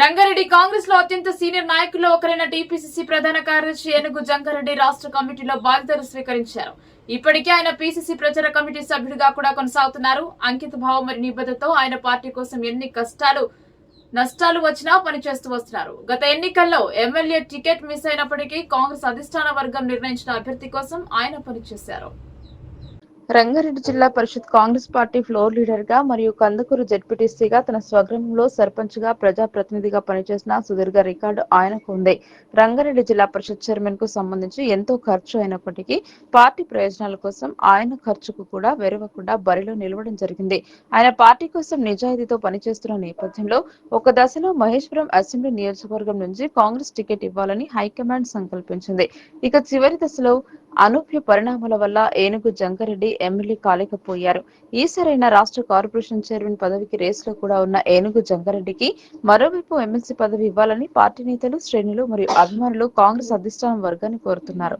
రంగారెడ్డి కాంగ్రెస్లో అత్యంత సీనియర్ నాయకుల్లో ఒకరైన టీపీసీసీ ప్రధాన కార్యదర్శి ఏనుగు జంగారెడ్డి రాష్ట్ర కమిటీలో బాధ్యతలు స్వీకరించారు. ఇప్పటికే ఆయన పీసీసీ ప్రచార కమిటీ సభ్యుడిగా కూడా కొనసాగుతున్నారు. అంకిత భావం మరియు నిబద్ధతతో ఆయన పార్టీ కోసం ఎన్ని కష్టాలు నష్టాలు వచ్చినా పనిచేస్తూ వస్తున్నారు. గత ఎన్నికల్లో ఎమ్మెల్యే టికెట్ మిస్ అయినప్పటికీ కాంగ్రెస్ అధిష్టాన వర్గం నిర్ణయించిన అభ్యర్థి కోసం ఆయన పనిచేశారు. రంగారెడ్డి జిల్లా పరిషత్ కాంగ్రెస్ పార్టీ ఫ్లోర్ లీడర్గా మరియు కందుకూరు జెడ్పీటీసీగా తన స్వగ్రామంలో సర్పంచ్గా ప్రజాప్రతినిధిగా పనిచేసిన సుదీర్ఘ రికార్డు ఆయనకు ఉంది. రంగారెడ్డి జిల్లా పరిషత్ చైర్మన్కు సంబంధించి ఎంతో ఖర్చు అయినప్పటికీ పార్టీ ప్రయోజనాల కోసం ఆయన ఖర్చుకు కూడా వెరవకుండా బరిలో నిలవడం జరిగింది. ఆయన పార్టీ కోసం నిజాయితీతో పనిచేస్తున్న నేపథ్యంలో ఒక దశలో మహేశ్వరం అసెంబ్లీ నియోజకవర్గం నుంచి కాంగ్రెస్ టికెట్ ఇవ్వాలని హైకమాండ్ సంకల్పించింది. ఇక చివరి దశలో అనూహ్య పరిణామాల వల్ల ఏనుగు జంగారెడ్డి ఎమ్మెల్యే కాలేకపోయారు. ఈసారైన రాష్ట్ర కార్పొరేషన్ చైర్మన్ పదవికి రేసులో కూడా ఉన్న ఏనుగు జంగారెడ్డికి మరోవైపు ఎమ్మెల్సీ పదవి ఇవ్వాలని పార్టీ నేతలు శ్రేణులు మరియు అభిమానులు కాంగ్రెస్ అధిష్టానం వర్గాన్ని కోరుతున్నారు.